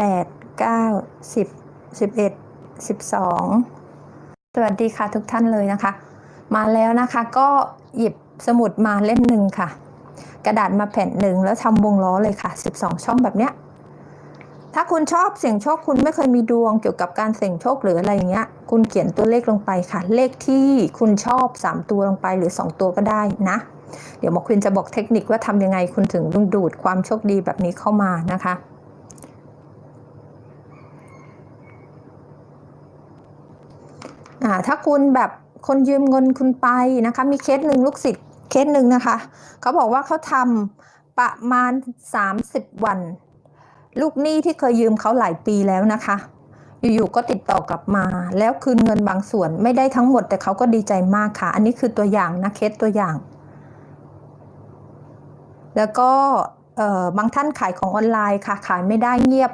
แปดเก้าสิบสิบเอ็ดสิบสองสวัสดีค่ะทุกท่านเลยนะคะ มาแล้วนะคะก็หยิบสมุดมาเล่มหนึ่งค่ะ กระดาษมาแผ่นหนึ่งแล้วทำวงล้อเลยค่ะ 12 ช่องแบบเนี้ยถ้าคุณชอบเสี่ยงโชคคุณไม่เคยมีดวงเกี่ยวกับการเสี่ยงโชคหรืออะไรอย่างเงี้ย คุณเขียนตัวเลขลงไปค่ะ เลขที่คุณชอบ 3 ตัวลงไปหรือ 2 ตัวก็ได้นะ เดี๋ยวหมอควินจะบอกเทคนิคว่าทำยังไงคุณถึงดึงดูดความโชคดีแบบนี้เข้ามานะคะ อ่า ถ้าคุณแบบคนยืมเงินคุณไปนะคะ มีเคสหนึ่งลูกศิษย์เคสหนึ่งนะคะ เขาบอกว่าเขาทำประมาณ 30 วัน ลูกหนี้ที่เคยยืมเขาหลายปีแล้วนะคะ อยู่ๆก็ติดต่อกลับมา แล้วคืนเงินบางส่วนไม่ได้ทั้งหมดแต่เขาก็ดีใจมากค่ะ อันนี้คือตัวอย่างนะเคสตัวอย่าง แล้วก็บางท่านขายของออนไลน์ค่ะ ขายไม่ได้เงียบ